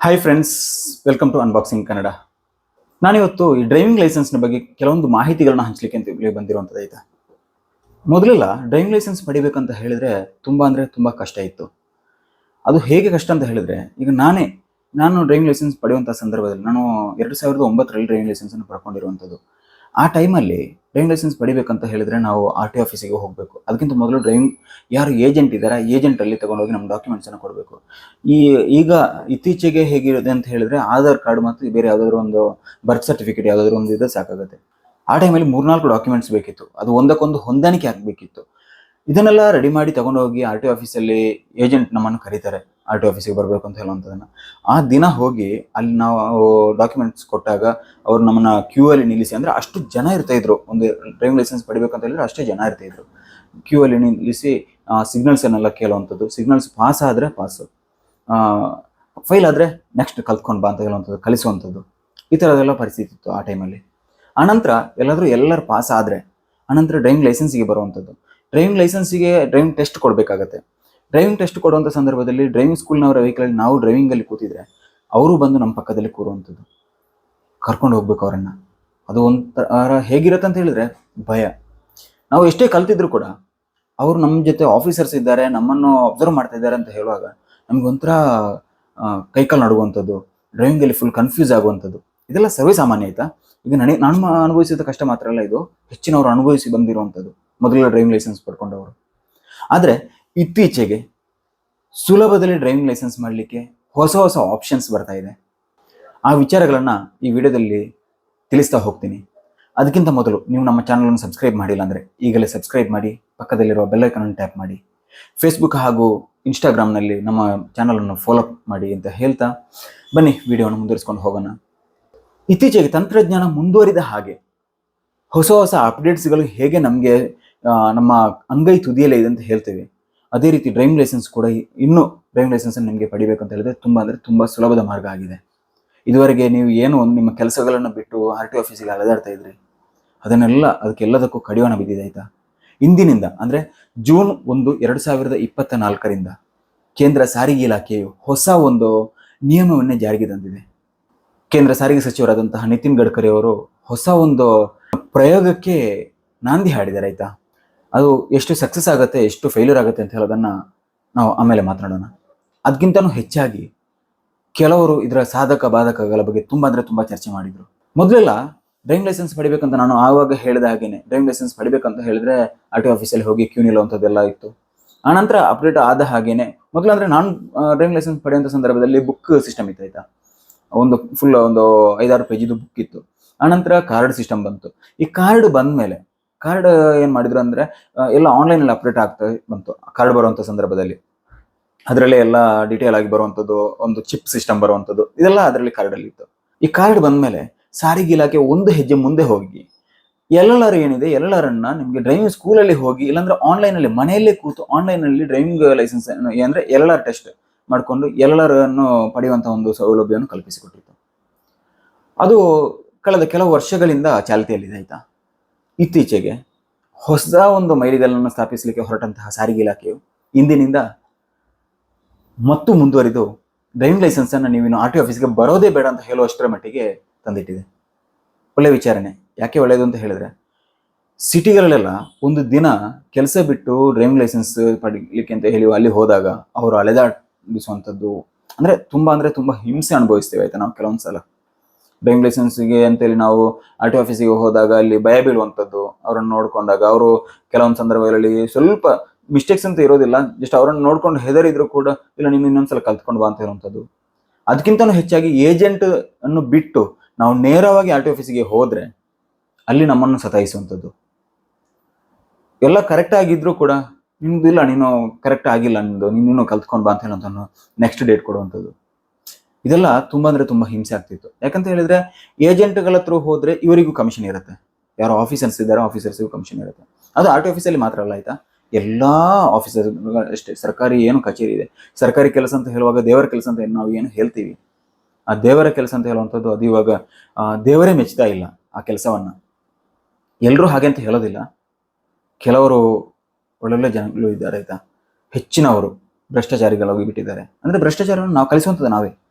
Hi friends welcome to unboxing Kannada ನಾನಿವತ್ತು ಈ driving ಲೈಸೆನ್ಸ್ನ ಬಗ್ಗೆ ಕೆಲವೊಂದು ಮಾಹಿತಿಗಳನ್ನ ಹಂಚಲಿಕ್ಕೆ ಅಂತ ಇಲ್ಲಿ ಬಂದಿರುವಂಥದ್ದು ಆಯ್ತಾ ಮೊದಲೆಲ್ಲ ಡ್ರೈವಿಂಗ್ ಲೈಸೆನ್ಸ್ ಪಡಿಬೇಕಂತ ಹೇಳಿದ್ರೆ ತುಂಬ ಅಂದರೆ ತುಂಬ ಕಷ್ಟ ಇತ್ತು. ಅದು ಹೇಗೆ ಕಷ್ಟ ಅಂತ ಹೇಳಿದ್ರೆ, ಈಗ ನಾನೇ, ನಾನು ಡ್ರೈವಿಂಗ್ ಲೈಸೆನ್ಸ್ ಪಡೆಯುವಂಥ ಸಂದರ್ಭದಲ್ಲಿ ನಾನು ಎರಡು ಸಾವಿರದ ಒಂಬತ್ತರಲ್ಲಿ ಡ್ರೈವಿಂಗ್ ಲೈಸೆನ್ಸನ್ನು ಪಡ್ಕೊಂಡಿರುವಂಥದ್ದು. ಆ ಟೈಮಲ್ಲಿ ಡ್ರೈವಿಂಗ್ ಲೈಸೆನ್ಸ್ ಪಡಿಬೇಕಂತ ಹೇಳಿದ್ರೆ ನಾವು ಆರ್ ಟಿ ಆಫೀಸಿಗೆ ಹೋಗಬೇಕು. ಅದಕ್ಕಿಂತ ಮೊದಲು ಡ್ರೈವಿಂಗ್, ಯಾರು ಏಜೆಂಟ್ ಇದ್ದಾರೆ, ಏಜೆಂಟಲ್ಲಿ ತಗೊಂಡೋಗಿ ನಮ್ಮ ಡಾಕ್ಯುಮೆಂಟ್ಸನ್ನು ಕೊಡಬೇಕು. ಈ, ಈಗ ಇತ್ತೀಚೆಗೆ ಹೇಗಿರುತ್ತೆ ಅಂತ ಹೇಳಿದ್ರೆ ಆಧಾರ್ ಕಾರ್ಡ್ ಮತ್ತು ಬೇರೆ ಯಾವುದಾದ್ರು ಒಂದು ಬರ್ತ್ ಸರ್ಟಿಫಿಕೇಟ್ ಯಾವ್ದಾದ್ರು ಒಂದು ಇದ್ರೆ ಸಾಕಾಗುತ್ತೆ. ಆ ಟೈಮಲ್ಲಿ ಮೂರ್ನಾಲ್ಕು ಡಾಕ್ಯುಮೆಂಟ್ಸ್ ಬೇಕಿತ್ತು. ಅದು ಒಂದಕ್ಕೊಂದು ಹೊಂದಾಣಿಕೆ ಆಗಬೇಕಿತ್ತು. ಇದನ್ನೆಲ್ಲ ರೆಡಿ ಮಾಡಿ ತಗೊಂಡೋಗಿ ಆರ್ ಟಿ ಆಫೀಸಲ್ಲಿ ಏಜೆಂಟ್ ನಮ್ಮನ್ನು ಕರೀತಾರೆ. ಆರ್ ಟಿ ಆಫೀಸಿಗೆ ಬರಬೇಕು ಅಂತ ಹೇಳುವಂಥದ್ದನ್ನು. ಆ ದಿನ ಹೋಗಿ ಅಲ್ಲಿ ನಾವು ಡಾಕ್ಯುಮೆಂಟ್ಸ್ ಕೊಟ್ಟಾಗ ಅವರು ನಮ್ಮನ್ನು ಕ್ಯೂ ಅಲ್ಲಿ ನಿಲ್ಲಿಸಿ ಅಂದರೆ ಅಷ್ಟು ಜನ ಇರ್ತಾ ಇದ್ರು. ಒಂದು ಡ್ರೈವಿಂಗ್ ಲೈಸೆನ್ಸ್ ಪಡಿಬೇಕಂತ ಹೇಳಿದ್ರೆ ಅಷ್ಟೇ ಜನ ಇರ್ತಾ ಇದ್ರು. ಕ್ಯೂ ಅಲ್ಲಿ ನಿಲ್ಲಿಸಿ ಸಿಗ್ನಲ್ಸ್ ಅನ್ನೆಲ್ಲ ಕೇಳುವಂಥದ್ದು. ಸಿಗ್ನಲ್ಸ್ ಪಾಸ್ ಆದರೆ ಪಾಸು ಫೈಲ್ ಆದರೆ ನೆಕ್ಸ್ಟ್ ಕಲ್ತ್ಕೊಂಡು ಬಾ ಅಂತ ಹೇಳುವಂಥದ್ದು, ಕಲಿಸುವಂಥದ್ದು. ಈ ಥರದೆಲ್ಲ ಪರಿಸ್ಥಿತಿ ಇತ್ತು ಆ ಟೈಮಲ್ಲಿ ಆನಂತರ ಎಲ್ಲಾದರೂ ಎಲ್ಲರೂ ಪಾಸ್ ಆದರೆ, ಆನಂತರ ಡ್ರೈವಿಂಗ್ ಲೈಸೆನ್ಸಿಗೆ ಬರುವಂಥದ್ದು. ಡ್ರೈವಿಂಗ್ ಲೈಸೆನ್ಸಿಗೆ ಡ್ರೈವಿಂಗ್ ಟೆಸ್ಟ್ ಕೊಡಬೇಕಾಗತ್ತೆ. ಡ್ರೈವಿಂಗ್ ಟೆಸ್ಟ್ ಕೊಡುವಂಥ ಸಂದರ್ಭದಲ್ಲಿ ಡ್ರೈವಿಂಗ್ ಸ್ಕೂಲ್ನವರ ವೆಹಿಕಲ್ ನಾವು ಡ್ರೈವಿಂಗಲ್ಲಿ ಕೂತಿದ್ರೆ ಅವರು ಬಂದು ನಮ್ಮ ಪಕ್ಕದಲ್ಲಿ ಕೂರುವಂಥದ್ದು. ಕರ್ಕೊಂಡು ಹೋಗ್ಬೇಕು ಅವರನ್ನು. ಅದು ಒಂಥರ ಹೇಗಿರುತ್ತೆ ಅಂತ ಹೇಳಿದ್ರೆ ಭಯ. ನಾವು ಎಷ್ಟೇ ಕಲ್ತಿದ್ರು ಕೂಡ ಅವರು ನಮ್ಮ ಜೊತೆ ಆಫೀಸರ್ಸ್ ಇದ್ದಾರೆ ನಮ್ಮನ್ನು ಅಬ್ಸರ್ವ್ ಮಾಡ್ತಾ ಇದ್ದಾರೆ ಅಂತ ಹೇಳುವಾಗ ನಮ್ಗೆ ಒಂಥರ ಆ, ಕೈಕಾಲು ನಡುವಂಥದ್ದು ಡ್ರೈವಿಂಗಲ್ಲಿ ಫುಲ್ ಕನ್ಫ್ಯೂಸ್ ಆಗುವಂಥದ್ದು. ಇದೆಲ್ಲ ಸರ್ವೇ ಸಾಮಾನ್ಯ ಆಯ್ತಾ? ಈಗ ನನಗೆ ನಾನು ಅನುಭವಿಸಿದ ಕಷ್ಟ ಮಾತ್ರ ಅಲ್ಲ ಇದು ಹೆಚ್ಚಿನವರು ಅನುಭವಿಸಿ ಬಂದಿರುವಂಥದ್ದು. ಮೊದಲ ಡ್ರೈವಿಂಗ್ ಲೈಸೆನ್ಸ್ ಪಡ್ಕೊಂಡವರು. ಆದರೆ ಇತ್ತೀಚೆಗೆ ಸುಲಭದಲ್ಲಿ ಡ್ರೈವಿಂಗ್ ಲೈಸೆನ್ಸ್ ಮಾಡಲಿಕ್ಕೆ ಹೊಸ ಹೊಸ ಆಪ್ಷನ್ಸ್ ಬರ್ತಾ ಇದೆ. ಆ ವಿಚಾರಗಳನ್ನು ಈ ವಿಡಿಯೋದಲ್ಲಿ ತಿಳಿಸ್ತಾ ಹೋಗ್ತೀನಿ. ಅದಕ್ಕಿಂತ ಮೊದಲು ನೀವು ನಮ್ಮ ಚಾನಲನ್ನು ಸಬ್ಸ್ಕ್ರೈಬ್ ಮಾಡಿಲ್ಲ ಅಂದರೆ ಈಗಲೇ ಸಬ್ಸ್ಕ್ರೈಬ್ ಮಾಡಿ, ಪಕ್ಕದಲ್ಲಿರುವ ಬೆಲ್ಲೈಕನನ್ನು ಟ್ಯಾಪ್ ಮಾಡಿ. ಫೇಸ್ಬುಕ್ ಹಾಗೂ ಇನ್ಸ್ಟಾಗ್ರಾಮ್ನಲ್ಲಿ ನಮ್ಮ ಚಾನಲನ್ನು ಫಾಲೋ ಮಾಡಿ ಅಂತ ಹೇಳ್ತಾ ಬನ್ನಿ ವಿಡಿಯೋವನ್ನು ಮುಂದುವರಿಸ್ಕೊಂಡು ಹೋಗೋಣ. ಇತ್ತೀಚೆಗೆ ತಂತ್ರಜ್ಞಾನ ಮುಂದುವರಿದ ಹಾಗೆ ಹೊಸ ಹೊಸ ಅಪ್ಡೇಟ್ಸ್ಗಳು ಹೇಗೆ ನಮಗೆ ನಮ್ಮ ಅಂಗೈ ತುದಿಯಲ್ಲೇ ಇದೆ ಅಂತ ಹೇಳ್ತೇವೆ. ಅದೇ ರೀತಿ ಡ್ರೈವಿಂಗ್ ಲೈಸೆನ್ಸ್ ಕೂಡ ಇನ್ನೂ ಡ್ರೈವಿಂಗ್ ಲೈಸೆನ್ಸ್ ನಿಮಗೆ ಪಡಿಬೇಕು ಅಂತ ಹೇಳಿದ್ರೆ ತುಂಬ ಅಂದರೆ ತುಂಬ ಸುಲಭದ ಮಾರ್ಗ ಆಗಿದೆ. ಇದುವರೆಗೆ ನೀವು ಏನು ಒಂದು ನಿಮ್ಮ ಕೆಲಸಗಳನ್ನು ಬಿಟ್ಟು ಆರ್ ಟಿ ಆಫೀಸಿಗೆ ಅಲೆದಾಡ್ತಾ ಇದ್ರಿ, ಅದನ್ನೆಲ್ಲ ಅದಕ್ಕೆಲ್ಲದಕ್ಕೂ ಕಡಿವಾಣ ಬಿದ್ದಿದೆ ಆಯಿತಾ? ಇಂದಿನಿಂದ ಅಂದರೆ ಜೂನ್ ಒಂದು ಎರಡು ಸಾವಿರದ ಇಪ್ಪತ್ತ ನಾಲ್ಕರಿಂದ ಕೇಂದ್ರ ಸಾರಿಗೆ ಇಲಾಖೆಯು ಹೊಸ ಒಂದು ನಿಯಮವನ್ನೇ ಜಾರಿಗೆ ತಂದಿದೆ. ಕೇಂದ್ರ ಸಾರಿಗೆ ಸಚಿವರಾದಂತಹ ನಿತಿನ್ ಗಡ್ಕರಿ ಅವರು ಹೊಸ ಒಂದು ಪ್ರಯೋಗಕ್ಕೆ ನಾಂದಿ ಹಾಡಿದ್ದಾರೆ ಆಯ್ತಾ? ಅದು ಎಷ್ಟು ಸಕ್ಸಸ್ ಆಗುತ್ತೆ, ಎಷ್ಟು ಫೇಲ್ಯೂರ್ ಆಗುತ್ತೆ ಅಂತ ಹೇಳೋದನ್ನ ನಾವು ಆಮೇಲೆ ಮಾತನಾಡೋಣ ಅದಕ್ಕಿಂತನೂ ಹೆಚ್ಚಾಗಿ ಕೆಲವರು ಇದರ ಸಾಧಕ ಬಾಧಕಗಳ ಬಗ್ಗೆ ತುಂಬ ಅಂದರೆ ತುಂಬಾ ಚರ್ಚೆ ಮಾಡಿದ್ರು. ಮೊದಲೆಲ್ಲ ಡ್ರೈವಿಂಗ್ ಲೈಸೆನ್ಸ್ ಪಡಿಬೇಕಂತ ನಾನು ಆವಾಗ ಹೇಳಿದ ಹಾಗೇನೆ. ಡ್ರೈವಿಂಗ್ ಲೈಸೆನ್ಸ್ ಪಡಿಬೇಕಂತ ಹೇಳಿದ್ರೆ ಆರ್ ಟಿ ಆಫೀಸಲ್ಲಿ ಹೋಗಿ ಕ್ಯೂ ನಿಲ್ಲುವಂಥದ್ದೆಲ್ಲ ಇತ್ತು. ಆನಂತರ ಅಪ್ಡೇಟ್ ಆದ ಹಾಗೇನೆ. ಮೊದಲಂದ್ರೆ ನಾನು ಡ್ರೈವಿಂಗ್ ಲೈಸೆನ್ಸ್ ಪಡೆಯುವಂಥ ಸಂದರ್ಭದಲ್ಲಿ ಬುಕ್ ಸಿಸ್ಟಮ್ ಇತ್ತು ಆಯ್ತಾ? ಒಂದು ಫುಲ್ ಒಂದು ಐದಾರು ಪೇಜಿದು ಬುಕ್ ಇತ್ತು. ಆನಂತರ ಕಾರ್ಡ್ ಸಿಸ್ಟಮ್ ಬಂತು. ಈ ಕಾರ್ಡ್ ಬಂದ್ಮೇಲೆ ಕಾರ್ಡ್ ಏನ್ ಮಾಡಿದ್ರು ಅಂದ್ರೆ ಎಲ್ಲ ಆನ್ಲೈನ್ ಅಲ್ಲಿ ಅಪ್ಡೇಟ್ ಆಗ್ತಾ ಬಂತು. ಕಾರ್ಡ್ ಬರುವಂತ ಸಂದರ್ಭದಲ್ಲಿ. ಅದರಲ್ಲೇ ಎಲ್ಲ ಡೀಟೇಲ್ ಆಗಿ ಬರುವಂತದ್ದು, ಒಂದು ಚಿಪ್ ಸಿಸ್ಟಮ್ ಬರುವಂತದ್ದು, ಇದೆಲ್ಲ ಅದರಲ್ಲಿ ಕಾರ್ಡ್ ಅಲ್ಲಿ ಇತ್ತು. ಈ ಕಾರ್ಡ್ ಬಂದ್ಮೇಲೆ ಸಾರಿಗೆ ಇಲಾಖೆ ಒಂದು ಹೆಜ್ಜೆ ಮುಂದೆ ಹೋಗಿ, ಎಲ್ಲರೂ ಏನಿದೆ ಎಲ್ಲರನ್ನ ನಿಮ್ಗೆ ಡ್ರೈವಿಂಗ್ ಸ್ಕೂಲಲ್ಲಿ ಹೋಗಿ, ಇಲ್ಲಾಂದ್ರೆ ಆನ್ಲೈನ್ ಅಲ್ಲಿ ಮನೆಯಲ್ಲೇ ಕೂತು ಆನ್ಲೈನ್ ಅಲ್ಲಿ ಡ್ರೈವಿಂಗ್ ಲೈಸೆನ್ಸ್ ಅಂದ್ರೆ ಎಲ್ಲರ ಟೆಸ್ಟ್ ಮಾಡಿಕೊಂಡು ಎಲ್ಲರನ್ನು ಪಡೆಯುವಂತ ಒಂದು ಸೌಲಭ್ಯವನ್ನು ಕಲ್ಪಿಸಿಕೊಟ್ಟಿತ್ತು. ಅದು ಕಳೆದ ಕೆಲವು ವರ್ಷಗಳಿಂದ ಚಾಲ್ತಿಯಲ್ಲಿದೆ, ಆಯ್ತಾ? ಇತ್ತೀಚೆಗೆ ಹೊಸ ಒಂದು ಮೈಲಿಗಲ್ಲನ್ನು ಸ್ಥಾಪಿಸಲಿಕ್ಕೆ ಹೊರಟಂತಹ ಸಾರಿಗೆ ಇಲಾಖೆಯು ಇಂದಿನಿಂದ ಮತ್ತು ಮುಂದುವರಿದು ಡ್ರೈವಿಂಗ್ ಲೈಸೆನ್ಸ್ ಅನ್ನು ನೀವಿನ್ನು ಆರ್ ಟಿ ಆಫೀಸ್ಗೆ ಬರೋದೇ ಬೇಡ ಅಂತ ಹೇಳುವಷ್ಟರ ಮಟ್ಟಿಗೆ ತಂದಿಟ್ಟಿದೆ. ಒಳ್ಳೆ ವಿಚಾರಣೆ. ಯಾಕೆ ಒಳ್ಳೆಯದು ಅಂತ ಹೇಳಿದ್ರೆ, ಸಿಟಿಗಳಲ್ಲೆಲ್ಲ ಒಂದು ದಿನ ಕೆಲಸ ಬಿಟ್ಟು ಡ್ರೈವಿಂಗ್ ಲೈಸೆನ್ಸ್ ಪಡಿಲಿಕ್ಕೆ ಅಂತ ಹೇಳಿ ಅಲ್ಲಿ ಹೋದಾಗ ಅವರು ಅಲೆದಾಡಿಸುವಂಥದ್ದು ಅಂದ್ರೆ ತುಂಬಾ ಅಂದ್ರೆ ತುಂಬಾ ಹಿಂಸೆ ಅನುಭವಿಸ್ತೇವೆ ಆಯ್ತಾ ನಾವು ಕೆಲವೊಂದು ಸಲ ಡ್ರೈವಿಂಗ್ ಲೈಸೆನ್ಸ್ಗೆ ಅಂತೇಳಿ ನಾವು ಆರ್ ಟಿ ಆಫೀಸಿಗೆ ಹೋದಾಗ ಅಲ್ಲಿ ಭಯ ಬೀಳುವಂಥದ್ದು. ಅವರನ್ನು ನೋಡ್ಕೊಂಡಾಗ ಅವರು ಕೆಲವೊಂದು ಸಂದರ್ಭಗಳಲ್ಲಿ ಸ್ವಲ್ಪ ಮಿಸ್ಟೇಕ್ಸ್ ಅಂತ ಇರೋದಿಲ್ಲ. ಜಸ್ಟ್ ಅವರನ್ನು ನೋಡ್ಕೊಂಡು ಹೆದರಿದ್ರು ಕೂಡ, ಇಲ್ಲ ನೀನು ಇನ್ನೊಂದ್ಸಲ ಕಲ್ತ್ಕೊಂಡು ಬಾ ಅಂತ ಇರುವಂಥದ್ದು ಅದಕ್ಕಿಂತನೂ ಹೆಚ್ಚಾಗಿ ಏಜೆಂಟ್ ಅನ್ನು ಬಿಟ್ಟು ನಾವು ನೇರವಾಗಿ ಆರ್ ಟಿ ಆಫೀಸಿಗೆ ಹೋದ್ರೆ ಅಲ್ಲಿ ನಮ್ಮನ್ನು ಸತಾಯಿಸುವಂಥದ್ದು. ಎಲ್ಲ ಕರೆಕ್ಟ್ ಆಗಿದ್ರು ಕೂಡ, ನಿಮ್ದು ಇಲ್ಲ, ನೀನು ಕರೆಕ್ಟ್ ಆಗಿಲ್ಲ ನಿಂದು ನೀನು ಕಲ್ತ್ಕೊಂಡು ಬಾ ಅಂತ ಹೇಳೋಂಥ ನೆಕ್ಸ್ಟ್ ಡೇಟ್ ಕೊಡುವಂಥದ್ದು. ಇದೆಲ್ಲ ತುಂಬ ಅಂದ್ರೆ ತುಂಬಾ ಹಿಂಸೆ ಆಗ್ತಿತ್ತು. ಯಾಕಂತ ಹೇಳಿದ್ರೆ ಏಜೆಂಟ್ಗಳ ಹತ್ರ ಹೋದ್ರೆ ಇವರಿಗೂ ಕಮಿಷನ್ ಇರುತ್ತೆ. ಯಾರು ಆಫೀಸರ್ಸ್ ಇದ್ದಾರೆ ಆಫೀಸರ್ಸ್ಗೂ ಕಮಿಷನ್ ಇರುತ್ತೆ. ಅದು ಆರ್ ಟಿ ಆಫೀಸಲ್ಲಿ ಮಾತ್ರ ಅಲ್ಲ ಆಯ್ತಾ? ಎಲ್ಲಾ ಆಫೀಸರ್ ಅಷ್ಟೇ. ಸರ್ಕಾರಿ ಏನು ಕಚೇರಿ ಇದೆ. ಸರ್ಕಾರಿ ಕೆಲಸ ಅಂತ ಹೇಳುವಾಗ ದೇವರ ಕೆಲಸ ಅಂತ ನಾವು ಏನು ಹೇಳ್ತೀವಿ? ಆ ದೇವರ ಕೆಲಸ ಅಂತ ಹೇಳುವಂಥದ್ದು ಅದು ಇವಾಗ ದೇವರೇ ಮೆಚ್ತಾ ಇಲ್ಲ ಆ ಕೆಲಸವನ್ನ. ಎಲ್ಲರೂ ಹಾಗೆ ಅಂತ ಹೇಳೋದಿಲ್ಲ. ಕೆಲವರು ಒಳ್ಳೊಳ್ಳೆ ಜನಗಳು ಇದ್ದಾರೆ ಆಯ್ತಾ? ಹೆಚ್ಚಿನವರು ಭ್ರಷ್ಟಾಚಾರಿಗಳಾಗಿ ಬಿಟ್ಟಿದ್ದಾರೆ. ಅಂದ್ರೆ ಭ್ರಷ್ಟಾಚಾರವನ್ನು ನಾವು ಕಲಿಸುವಂಥದ್ದು ನಾವೇ.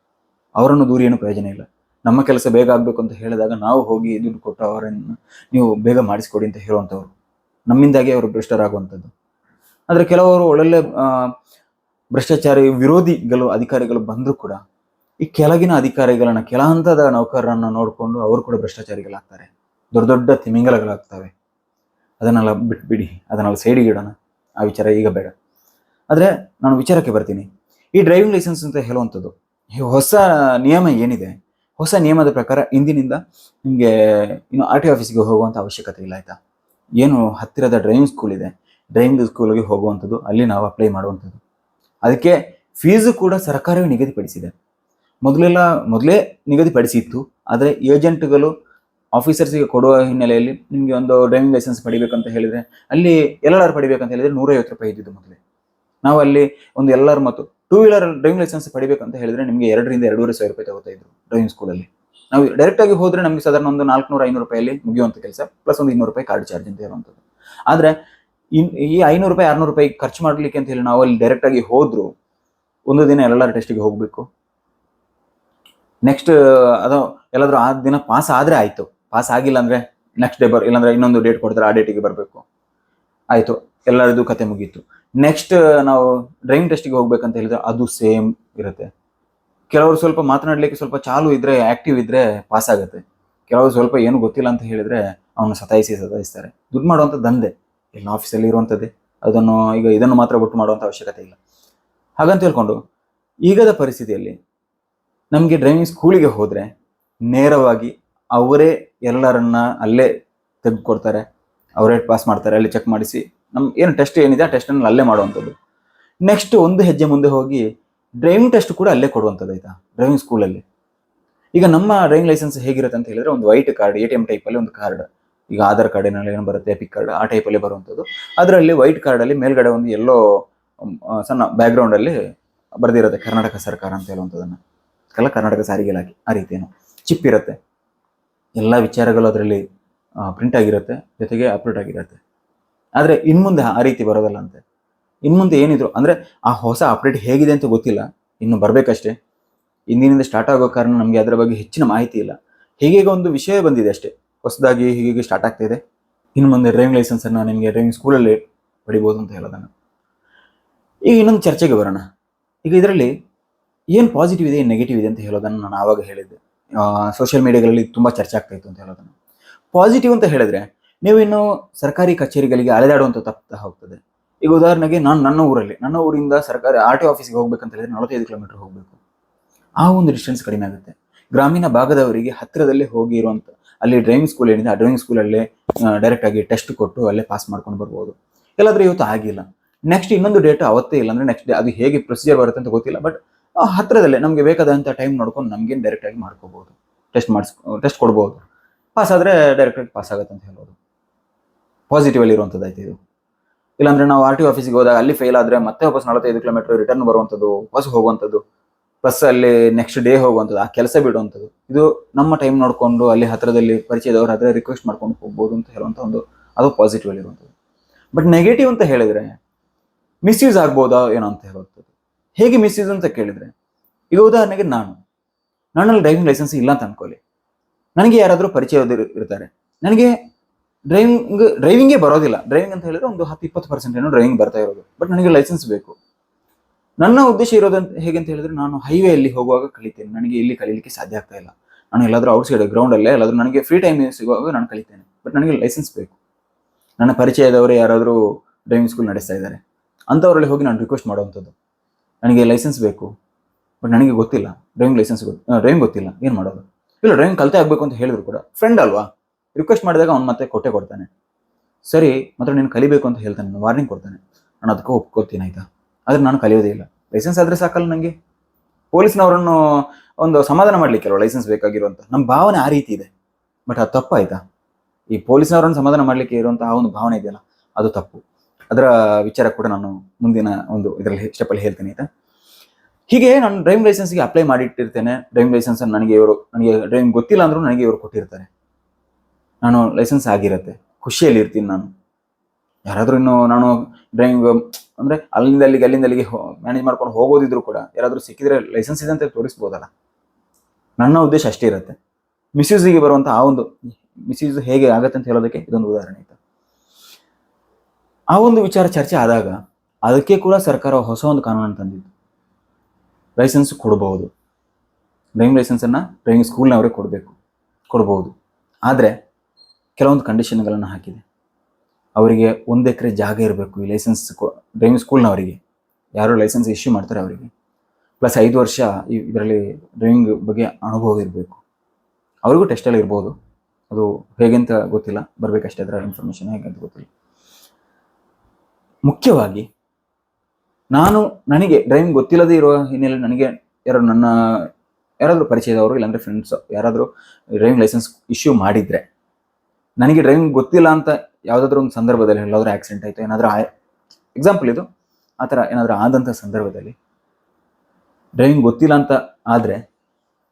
ಅವರನ್ನು ದೂರ ಏನು ಪ್ರಯೋಜನ ಇಲ್ಲ. ನಮ್ಮ ಕೆಲಸ ಬೇಗ ಆಗಬೇಕು ಅಂತ ಹೇಳಿದಾಗ ನಾವು ಹೋಗಿ ದುಡ್ಡು ಕೊಟ್ಟು ಅವರನ್ನು ನೀವು ಬೇಗ ಮಾಡಿಸ್ಕೊಡಿ ಅಂತ ಹೇಳುವಂಥವ್ರು. ನಮ್ಮಿಂದಾಗಿ ಅವರು ಭ್ರಷ್ಟರಾಗುವಂಥದ್ದು. ಆದರೆ ಕೆಲವರು ಒಳ್ಳೊಳ್ಳೆ ಭ್ರಷ್ಟಾಚಾರಿ ವಿರೋಧಿಗಳು ಅಧಿಕಾರಿಗಳು ಬಂದರೂ ಕೂಡ ಈ ಕೆಳಗಿನ ಅಧಿಕಾರಿಗಳನ್ನ ಕೆಲ ಹಂತದ ನೌಕರರನ್ನ ನೋಡಿಕೊಂಡು ಅವರು ಕೂಡ ಭ್ರಷ್ಟಾಚಾರಿಗಳಾಗ್ತಾರೆ. ದೊಡ್ಡ ದೊಡ್ಡ ತಿಮಿಂಗಲಗಳಾಗ್ತವೆ. ಅದನ್ನೆಲ್ಲ ಬಿಟ್ಬಿಡಿ, ಅದನ್ನೆಲ್ಲ ಸೈಡಿಗೆ ಇಡೋಣ. ಆ ವಿಚಾರ ಈಗ ಬೇಡ. ಆದರೆ ನಾನು ವಿಚಾರಕ್ಕೆ ಬರ್ತೀನಿ. ಈ ಡ್ರೈವಿಂಗ್ ಲೈಸೆನ್ಸ್ ಅಂತ ಹೇಳುವಂಥದ್ದು ಹೊಸ ನಿಯಮ ಏನಿದೆ? ಹೊಸ ನಿಯಮದ ಪ್ರಕಾರ ಇಂದಿನಿಂದ ನಿಮಗೆ ಇನ್ನು ಆರ್ ಟಿ ಆಫೀಸ್ಗೆ ಹೋಗುವಂಥ ಅವಶ್ಯಕತೆ ಇಲ್ಲ ಆಯಿತಾ? ಏನು ಹತ್ತಿರದ ಡ್ರೈವಿಂಗ್ ಸ್ಕೂಲ್ ಇದೆ. ಡ್ರೈವಿಂಗ್ ಸ್ಕೂಲ್ಗೆ ಹೋಗುವಂಥದ್ದು, ಅಲ್ಲಿ ನಾವು ಅಪ್ಲೈ ಮಾಡುವಂಥದ್ದು. ಅದಕ್ಕೆ ಫೀಸು ಕೂಡ ಸರ್ಕಾರವೇ ನಿಗದಿಪಡಿಸಿದೆ. ಮೊದಲೆಲ್ಲ, ಮೊದಲೇ ನಿಗದಿಪಡಿಸಿತ್ತು. ಆದರೆ ಏಜೆಂಟ್ಗಳು ಆಫೀಸರ್ಸಿಗೆ ಕೊಡುವ ಹಿನ್ನೆಲೆಯಲ್ಲಿ ನಿಮಗೆ ಒಂದು ಡ್ರೈವಿಂಗ್ ಲೈಸೆನ್ಸ್ ಪಡಿಬೇಕಂತ ಹೇಳಿದರೆ, ಅಲ್ಲಿ ಎಲ್ ಪಡಿಬೇಕಂತ ಹೇಳಿದರೆ ನೂರೈವತ್ತು ರೂಪಾಯಿ ಇದ್ದಿದ್ದು ಮೊದಲೇ. ನಾವು ಅಲ್ಲಿ ಒಂದು ಎಲ್ಲರ ಮತ್ತು ಟೂ ವೀಲರ್ ಡ್ರೈವಿಂಗ್ ಲೈಸೆನ್ಸ್ ಪಡಿಬೇಕಂತ ಹೇಳಿದ್ರೆ ನಿಮಗೆ ಎರಡರಿಂದ ಎರಡೂವರೆ ಸಾವಿರ ರೂಪಾಯಿ ತಗೋತಾ ಇದ್ರು ಡ್ರೈವಿಂಗ್ ಸ್ಕೂಲಲ್ಲಿ ನಾವು ಡೈರೆಕ್ಟ್ ಆಗಿ ಹೋದ್ರೆ ನಮಗೆ ಸಾಧಾರಣ ಒಂದು ನಾಲ್ಕುನೂರ, ಐನೂರು ರೂಪಾಯಲ್ಲಿ ಮುಗಿಯುವಂಥ ಕೆಲಸ ಪ್ಲಸ್ ಒಂದು ಇನ್ನೂರು ರೂಪಾಯಿ ಕಾರ್ಡ್ ಚಾರ್ಜ್ ಅಂತ ಇರುವಂಥದ್ದು ಆದರೆ ಇನ್, ಈ ಐನೂರು ರೂಪಾಯಿ, ಆರ್ನೂರು ರೂಪಾಯಿ ಖರ್ಚು ಮಾಡ್ಲಿಕ್ಕೆ ಅಂತ ಹೇಳಿ ನಾವು ಅಲ್ಲಿ ಡೈರೆಕ್ಟ್ ಆಗಿ ಹೋದ್ರು, ಒಂದು ದಿನ ಎಲ್ಲರ ಟೆಸ್ಟಿಗೆ ಹೋಗಬೇಕು. ನೆಕ್ಸ್ಟ್ ಅದು ಎಲ್ಲಾದರೂ ಆ ದಿನ ಪಾಸ್ ಆದ್ರೆ ಆಯ್ತು. ಪಾಸ್ ಆಗಿಲ್ಲ ಅಂದ್ರೆ ನೆಕ್ಸ್ಟ್ ಡೇ ಬರ್, ಇಲ್ಲಾಂದ್ರೆ ಇನ್ನೊಂದು ಡೇಟ್ ಕೊಡ್ತಾರೆ, ಆ ಡೇಟಿಗೆ ಬರಬೇಕು. ಆಯ್ತು. ಎಲ್ಲರದು ಕತೆ ಮುಗೀತು. ನೆಕ್ಸ್ಟ್ ನಾವು ಡ್ರೈವಿಂಗ್ ಟೆಸ್ಟಿಗೆ ಹೋಗ್ಬೇಕಂತ ಹೇಳಿದ್ರೆ ಅದು ಸೇಮ್ ಇರುತ್ತೆ. ಕೆಲವರು ಸ್ವಲ್ಪ ಮಾತನಾಡ್ಲಿಕ್ಕೆ ಸ್ವಲ್ಪ ಚಾಲು ಇದ್ರೆ ಆಕ್ಟಿವ್ ಇದ್ರೆ ಪಾಸ್ ಆಗುತ್ತೆ. ಕೆಲವರು ಸ್ವಲ್ಪ ಏನು ಗೊತ್ತಿಲ್ಲ ಅಂತ ಹೇಳಿದ್ರೆ ಅವನು ಸತಾಯಿಸಿ ಸತಾಯಿಸ್ತಾರೆ. ದುಡ್ಡು ಮಾಡುವಂಥ ದಂಧೆ. ಎಲ್ಲ ಆಫೀಸಲ್ಲಿ ಇರುವಂಥದ್ದೇ ಅದನ್ನು ಈಗ ಇದನ್ನು ಮಾತ್ರ ಬಿಟ್ಟು ಮಾಡುವಂಥ ಅವಶ್ಯಕತೆ ಇಲ್ಲ. ಹಾಗಂತ ಹೇಳ್ಕೊಂಡು, ಈಗದ ಪರಿಸ್ಥಿತಿಯಲ್ಲಿ ನಮಗೆ ಡ್ರೈವಿಂಗ್ ಸ್ಕೂಲಿಗೆ ಹೋದರೆ ನೇರವಾಗಿ ಅವರೇ ಎಲ್ಲರನ್ನ ಅಲ್ಲೇ ತೆಗೆದುಕೊಡ್ತಾರೆ ಅವರೇ ಪಾಸ್ ಮಾಡ್ತಾರೆ. ಅಲ್ಲಿ ಚೆಕ್ ಮಾಡಿಸಿ ನಮ್ ಏನು ಟೆಸ್ಟ್ ಏನಿದೆ ಆ ಟೆಸ್ಟನ್ನು ಅಲ್ಲೇ ಮಾಡುವಂಥದ್ದು. ನೆಕ್ಸ್ಟ್ ಒಂದು ಹೆಜ್ಜೆ ಮುಂದೆ ಹೋಗಿ ಡ್ರೈವಿಂಗ್ ಟೆಸ್ಟ್ ಕೂಡ ಅಲ್ಲೇ ಕೊಡುವಂಥದ್ದು ಆಯ್ತಾ? ಡ್ರೈವಿಂಗ್ ಸ್ಕೂಲಲ್ಲಿ ಈಗ ನಮ್ಮ ಡ್ರೈವಿಂಗ್ ಲೈಸೆನ್ಸ್ ಹೇಗಿರುತ್ತೆ ಅಂತ ಹೇಳಿದ್ರೆ ಒಂದು white card A T M ಟೈಪಲ್ಲಿ ಒಂದು ಕಾರ್ಡ್ ಈಗ ಆಧಾರ್ ಕಾರ್ಡ್ ಏನಲ್ಲಿ ಏನು ಬರುತ್ತೆ ಎಪಿಕ್ ಕಾರ್ಡ್ ಆ ಟೈಪಲ್ಲಿ ಬರುವಂಥದ್ದು. ಅದರಲ್ಲಿ ವೈಟ್ ಕಾರ್ಡಲ್ಲಿ ಮೇಲ್ಗಡೆ ಒಂದು ಎಲ್ಲೋ ಸಣ್ಣ ಬ್ಯಾಕ್ಗ್ರೌಂಡಲ್ಲಿ ಬರೆದಿರುತ್ತೆ ಕರ್ನಾಟಕ ಸರ್ಕಾರ ಅಂತ ಹೇಳುವಂಥದ್ದನ್ನು. ಎಲ್ಲ ಕರ್ನಾಟಕ ಸಾರಿಗೆ ಇಲಾಖೆ ಆ ರೀತಿಯೇನು ಚಿಪ್ ಇರುತ್ತೆ ಎಲ್ಲ ವಿಚಾರಗಳು ಅದರಲ್ಲಿ ಪ್ರಿಂಟ್ ಆಗಿರುತ್ತೆ, ಜೊತೆಗೆ ಅಪ್ಲೋಡ್ ಆಗಿರುತ್ತೆ. ಆದರೆ ಇನ್ಮುಂದೆ ಆ ರೀತಿ ಬರೋದಲ್ಲ ಅಂತೆ. ಇನ್ಮುಂದೆ ಏನಿದ್ರು, ಅಂದರೆ ಆ ಹೊಸ ಅಪ್ಡೇಟ್ ಹೇಗಿದೆ ಅಂತ ಗೊತ್ತಿಲ್ಲ, ಇನ್ನು ಬರಬೇಕಷ್ಟೇ. ಇಂದಿನಿಂದ ಸ್ಟಾರ್ಟ್ ಆಗೋ ಕಾರಣ ನಮಗೆ ಅದರ ಬಗ್ಗೆ ಹೆಚ್ಚಿನ ಮಾಹಿತಿ ಇಲ್ಲ. ಹೀಗೆ ಒಂದು ವಿಷಯ ಬಂದಿದೆ ಅಷ್ಟೇ, ಹೊಸದಾಗಿ ಹೀಗೆ ಸ್ಟಾರ್ಟ್ ಆಗ್ತಿದೆ ಇನ್ನು ಮುಂದೆ ಡ್ರೈವಿಂಗ್ ಲೈಸೆನ್ಸನ್ನು ನಿಮಗೆ ಡ್ರೈವಿಂಗ್ ಸ್ಕೂಲಲ್ಲಿ ಪಡಿಬೋದು ಅಂತ ಹೇಳೋದನ್ನು. ಈಗ ಇನ್ನೊಂದು ಚರ್ಚೆಗೆ ಬರೋಣ. ಈಗ ಇದರಲ್ಲಿ ಏನು ಪಾಸಿಟಿವ್ ಇದೆ, ಏನು ನೆಗೆಟಿವ್ ಇದೆ ಅಂತ ಹೇಳೋದನ್ನು ನಾನು ಆವಾಗ ಹೇಳಿದ್ದೆ. ಸೋಷಿಯಲ್ ಮೀಡಿಯಾಗಳಲ್ಲಿ ತುಂಬ ಚರ್ಚೆ ಆಗ್ತಾಯಿತ್ತು ಅಂತ ಹೇಳೋದನ್ನು. ಪಾಸಿಟಿವ್ ಅಂತ ಹೇಳಿದ್ರೆ ನೀವು ಇನ್ನು ಸರ್ಕಾರಿ ಕಚೇರಿಗಳಿಗೆ ಅಲೆದಾಡುವಂಥ ತಪ್ತಾ ಹೋಗ್ತದೆ. ಈಗ ಉದಾಹರಣೆಗೆ ನಾನು ನನ್ನ ಊರಲ್ಲಿ, ನನ್ನ ಊರಿಂದ ಸರ್ಕಾರಿ ಆರ್ ಟಿ ಆಫೀಸ್ಗೆ ಹೋಗ್ಬೇಕಂತ ಹೇಳಿದ್ರೆ ನಲವತ್ತೈದು ಕಿಲೋಮೀಟರ್ ಹೋಗಬೇಕು. ಆ ಒಂದು ಡಿಸ್ಟೆನ್ಸ್ ಕಡಿಮೆ ಆಗುತ್ತೆ. ಗ್ರಾಮೀಣ ಭಾಗದವರಿಗೆ ಹತ್ತಿರದಲ್ಲೇ ಹೋಗಿರುವಂಥ ಅಲ್ಲಿ ಡ್ರೈವಿಂಗ್ ಸ್ಕೂಲ್ ಏನಿದೆ, ಆ ಡ್ರೈವಿಂಗ್ ಸ್ಕೂಲಲ್ಲೇ ಡೈರೆಕ್ಟ್ ಆಗಿ ಟೆಸ್ಟ್ ಕೊಟ್ಟು ಅಲ್ಲೇ ಪಾಸ್ ಮಾಡ್ಕೊಂಡು ಬರ್ಬೋದು. ಎಲ್ಲಾದರೂ ಇವತ್ತು ಆಗಿಲ್ಲ. ನೆಕ್ಸ್ಟ್ ಇನ್ನೊಂದು ಡೇಟ್ ಅವತ್ತೇ ಇಲ್ಲ ಅಂದ್ರೆ ನೆಕ್ಸ್ಟ್ ಡೇ ಅದು ಹೇಗೆ ಪ್ರೊಸೀಜರ್ ಬರುತ್ತೆ ಅಂತ ಗೊತ್ತಿಲ್ಲ ಬಟ್ ಹತ್ತಿರದಲ್ಲೇ ನಮಗೆ ಬೇಕಾದಂಥ ಟೈಮ್ ನೋಡ್ಕೊಂಡು ನಮಗೇನು ಡೈರೆಕ್ಟ್ ಆಗಿ ಮಾಡ್ಕೋಬಹುದು ಟೆಸ್ಟ್ ಮಾಡಿಸ್ ಟೆಸ್ಟ್ ಕೊಡ್ಬೋದು. ಪಾಸ್ ಆದರೆ ಡೈರೆಕ್ಟ್ ಆಗಿ ಪಾಸ್ ಆಗುತ್ತೆ ಅಂತ ಹೇಳ್ಬೋದು. ಪಾಸಿಟಿವ್ ಅಲ್ಲಿ ಇರುವಂಥದ್ದು ಆಯ್ತು ಇದು. ಇಲ್ಲಾಂದ್ರೆ ನಾವು ಆರ್ ಟಿ ಆಫೀಸಿಗೆ ಹೋದಾಗ ಅಲ್ಲಿ ಫೇಲ್ ಆದರೆ ಮತ್ತೆ ವಾಪಸ್ ನಲವತ್ತೈದು ಕಿಲೋಮೀಟರ್ ರಿಟರ್ನ್ ಬರುವಂಥದ್ದು ವಾಪಸ್ ಹೋಗುವಂಥದ್ದು ಪ್ಲಸ್ ಅಲ್ಲಿ ನೆಕ್ಸ್ಟ್ ಡೇ ಹೋಗುವಂಥದ್ದು ಆ ಕೆಲಸ ಬಿಡುವಂಥದ್ದು ಇದು ನಮ್ಮ ಟೈಮ್ ನೋಡಿಕೊಂಡು ಅಲ್ಲಿ ಹತ್ರದಲ್ಲಿ ಪರಿಚಯದವ್ರ ಹತ್ರ ರಿಕ್ವೆಸ್ಟ್ ಮಾಡ್ಕೊಂಡು ಹೋಗ್ಬೋದು ಅಂತ ಹೇಳುವಂಥ ಒಂದು, ಅದು ಪಾಸಿಟಿವ್ ಅಲ್ಲಿ ಇರುವಂಥದ್ದು ಬಟ್ ನೆಗೆಟಿವ್ ಅಂತ ಹೇಳಿದ್ರೆ ಮಿಸ್ಯೂಸ್ ಆಗ್ಬೋದಾ ಏನೋ ಅಂತ ಹೇಳುವಂಥದ್ದು ಹೇಗೆ ಮಿಸ್ಯೂಸ್ ಅಂತ ಕೇಳಿದ್ರೆ, ಈಗ ಉದಾಹರಣೆಗೆ ನಾನು. ನನ್ನಲ್ಲಿ ಡ್ರೈವಿಂಗ್ ಲೈಸೆನ್ಸ್ ಇಲ್ಲ ಅಂತ ಅನ್ಕೊಳ್ಳಿ. ನನಗೆ ಯಾರಾದರೂ ಪರಿಚಯ ಇರ್ತಾರೆ. ನನಗೆ ಡ್ರೈವಿಂಗ್ ಡ್ರೈವಿಂಗೇ ಬರೋದಿಲ್ಲ. ಡ್ರೈವಿಂಗ್ ಅಂತ ಹೇಳಿದ್ರೆ ಒಂದು ಹತ್ತು, ಇಪ್ಪತ್ತು ಪರ್ಸೆಂಟ್ ಏನೋ ಡ್ರೈವಿಂಗ್ ಬರ್ತಾ ಇರೋದು. ಬಟ್ ನನಗೆ ಲೈಸೆನ್ಸ್ ಬೇಕು. ನನ್ನ ಉದ್ದೇಶ ಇರೋದಂತ ಹೇಗೆ ಅಂತ ಹೇಳಿದ್ರೆ ನಾನು ಹೈವೇಯಲ್ಲಿ ಹೋಗುವಾಗ ಕಲಿತೇನೆ. ನನಗೆ ಇಲ್ಲಿ ಕಲೀಲಿಕ್ಕೆ ಸಾಧ್ಯ ಆಗ್ತಾ ಇಲ್ಲ. ನಾನು ಎಲ್ಲಾದರೂ ಔಟ್ ಸೈಡ್ ಗ್ರೌಂಡಲ್ಲೇ ಎಲ್ಲಾದರೂ ನನಗೆ ಫ್ರೀ ಟೈಮ್ ಸಿಗುವಾಗ ನಾನು ಕಲಿತೇನೆ. ಬಟ್ ನನಗೆ ಲೈಸೆನ್ಸ್ ಬೇಕು. ನನ್ನ ಪರಿಚಯದವರು ಯಾರಾದರೂ ಡ್ರೈವಿಂಗ್ ಸ್ಕೂಲ್ ನಡೆಸ್ತಾ ಇದ್ದಾರೆ. ಅಂಥವರಲ್ಲಿ ಹೋಗಿ ನಾನು ರಿಕ್ವೆಸ್ಟ್ ಮಾಡುವಂಥದ್ದು. ನನಗೆ ಲೈಸೆನ್ಸ್ ಬೇಕು. ಬಟ್ ನನಗೆ ಗೊತ್ತಿಲ್ಲ. ಡ್ರೈವಿಂಗ್ ಲೈಸೆನ್ಸ್ ಡ್ರೈವಿಂಗ್ ಗೊತ್ತಿಲ್ಲ. ಏನು ಮಾಡೋದು? ಇಲ್ಲ ಡ್ರೈವಿಂಗ್ ಕಲಿತೆ ಆಗಬೇಕು ಅಂತ ಹೇಳಿದ್ರು ಕೂಡ. ಫ್ರೆಂಡ್ ಅಲ್ವಾ? ರಿಕ್ವೆಸ್ಟ್ ಮಾಡಿದಾಗ ಅವ್ನು ಮತ್ತೆ ಕೊಟ್ಟೆ ಕೊಡ್ತಾನೆ. ಸರಿ, ಮಾತ್ರ ನೀನು ಕಲಿಬೇಕು ಅಂತ ಹೇಳ್ತಾನೆ ವಾರ್ನಿಂಗ್ ಕೊಡ್ತಾನೆ. ನಾನು ಅದಕ್ಕೆ ಒಪ್ಕೋತೀನಿ, ಆಯ್ತಾ? ಆದರೆ ನಾನು ಕಲಿಯೋದೇ ಇಲ್ಲ. ಲೈಸೆನ್ಸ್ ಆದರೆ ಸಾಕಲ್ಲ ನನಗೆ ಪೊಲೀಸ್ನವರನ್ನು ಒಂದು ಸಮಾಧಾನ ಮಾಡ್ಲಿಕ್ಕೆ ಅಲ್ವಾ ಲೈಸೆನ್ಸ್ ಬೇಕಾಗಿರುವಂಥ ನಮ್ಮ ಭಾವನೆ ಆ ರೀತಿ ಇದೆ. ಬಟ್ ಅದು ತಪ್ಪು, ಆಯ್ತಾ? ಈ ಪೊಲೀಸ್ನವರನ್ನು ಸಮಾಧಾನ ಮಾಡಲಿಕ್ಕೆ ಇರುವಂತಹ ಒಂದು ಭಾವನೆ ಇದೆಯಲ್ಲ, ಅದು ತಪ್ಪು. ಅದರ ವಿಚಾರ ಕೂಡ ನಾನು ಮುಂದಿನ ಒಂದು ಇದರಲ್ಲಿ ಸ್ಟೆಪ್ಪಲ್ಲಿ ಹೇಳ್ತೀನಿ, ಆಯ್ತಾ? ಹೀಗೆ ನಾನು ಡ್ರೈವಿಂಗ್ ಲೈಸೆನ್ಸ್ಗೆ ಅಪ್ಲೈ ಮಾಡಿಟ್ಟಿರ್ತೇನೆ. ಡ್ರೈವಿಂಗ್ ಲೈಸೆನ್ಸ್ ನನಗೆ ಇವರು, ನನಗೆ ಡ್ರೈವಿಂಗ್ ಗೊತ್ತಿಲ್ಲ ಅಂದರೂ ನನಗೆ ಇವರು ಕೊಟ್ಟಿರ್ತಾರೆ. ನಾನು ಲೈಸೆನ್ಸ್ ಆಗಿರುತ್ತೆ. ಖುಷಿಯಲ್ಲಿ ಇರ್ತೀನಿ ನಾನು. ಯಾರಾದರೂ ಇನ್ನು ನಾನು ಡ್ರೈವಿಂಗ್ ಅಂದರೆ ಅಲ್ಲಿಂದ ಅಲ್ಲಿಗೆ ಅಲ್ಲಿಂದ ಅಲ್ಲಿಗೆ ಮ್ಯಾನೇಜ್ ಮಾಡ್ಕೊಂಡು ಹೋಗೋದಿದ್ರು ಕೂಡ ಯಾರಾದರೂ ಸಿಕ್ಕಿದ್ರೆ ಲೈಸೆನ್ಸ್ ಇದೆ ಅಂತ ತೋರಿಸ್ಬೋದಲ್ಲ. ನನ್ನ ಉದ್ದೇಶ ಅಷ್ಟೇ ಇರುತ್ತೆ. ಮಿಸ್ಯೂಸಿಗೆ ಬರುವಂಥ ಆ ಒಂದು ಮಿಸ್ಯೂಸ್ ಹೇಗೆ ಆಗುತ್ತೆ ಅಂತ ಹೇಳೋದಕ್ಕೆ ಇದೊಂದು ಉದಾಹರಣೆ ಇತ್ತು ಆ ಒಂದು ವಿಚಾರ ಚರ್ಚೆ ಆದಾಗ ಅದಕ್ಕೆ ಕೂಡ ಸರ್ಕಾರ ಹೊಸ ಒಂದು ಕಾನೂನನ್ನು ತಂದಿದ್ದು ಲೈಸೆನ್ಸ್ ಕೊಡಬಹುದು ಡ್ರೈವಿಂಗ್ ಲೈಸೆನ್ಸನ್ನು ಡ್ರೈವಿಂಗ್ ಸ್ಕೂಲ್ನವರೇ ಕೊಡಬೇಕು, ಕೊಡ್ಬೋದು. ಆದರೆ ಕೆಲವೊಂದು ಕಂಡೀಷನ್ಗಳನ್ನು ಹಾಕಿದೆ. ಅವರಿಗೆ ಒಂದು ಎಕರೆ ಜಾಗ ಇರಬೇಕು ಈ ಲೈಸೆನ್ಸ್ ಡ್ರೈವಿಂಗ್ ಸ್ಕೂಲ್ನವರಿಗೆ. ಯಾರು ಲೈಸೆನ್ಸ್ ಇಶ್ಯೂ ಮಾಡ್ತಾರೆ ಅವರಿಗೆ. ಪ್ಲಸ್ ಐದು ವರ್ಷ ಇದರಲ್ಲಿ ಡ್ರೈವಿಂಗ್ ಬಗ್ಗೆ ಅನುಭವ ಇರಬೇಕು. ಅವರಿಗೂ ಟೆಸ್ಟಲ್ಲಿ ಇರ್ಬೋದು. ಅದು ಹೇಗೆಂತ ಗೊತ್ತಿಲ್ಲ. ಬರಬೇಕಷ್ಟೇ ಅದರ ಇನ್ಫಾರ್ಮೇಷನ್ ಹೇಗೆ ಅಂತ ಗೊತ್ತಿಲ್ಲ. ಮುಖ್ಯವಾಗಿ ನಾನು ನನಗೆ ಡ್ರೈವಿಂಗ್ ಗೊತ್ತಿಲ್ಲದೆ ಇರುವ ಹಿನ್ನೆಲೆ ನನಗೆ ಯಾರು ನನ್ನ, ಯಾರಾದರೂ ಪರಿಚಯದವರು ಇಲ್ಲಾಂದರೆ ಫ್ರೆಂಡ್ಸ್ ಯಾರಾದರೂ ಡ್ರೈವಿಂಗ್ ಲೈಸೆನ್ಸ್ ಇಶ್ಯೂ ಮಾಡಿದ್ರೆ ನನಗೆ ಡ್ರೈವಿಂಗ್ ಗೊತ್ತಿಲ್ಲ ಅಂತ ಯಾವುದಾದ್ರೂ ಒಂದು ಸಂದರ್ಭದಲ್ಲಿ ಎಲ್ಲಾದರೂ ಆಕ್ಸಿಡೆಂಟ್ ಆಯಿತು, ಏನಾದರೂ ಎಕ್ಸಾಂಪಲ್ ಇದು. ಆ ಥರ ಏನಾದರೂ ಆದಂಥ ಸಂದರ್ಭದಲ್ಲಿ ಡ್ರೈವಿಂಗ್ ಗೊತ್ತಿಲ್ಲ ಅಂತ ಆದರೆ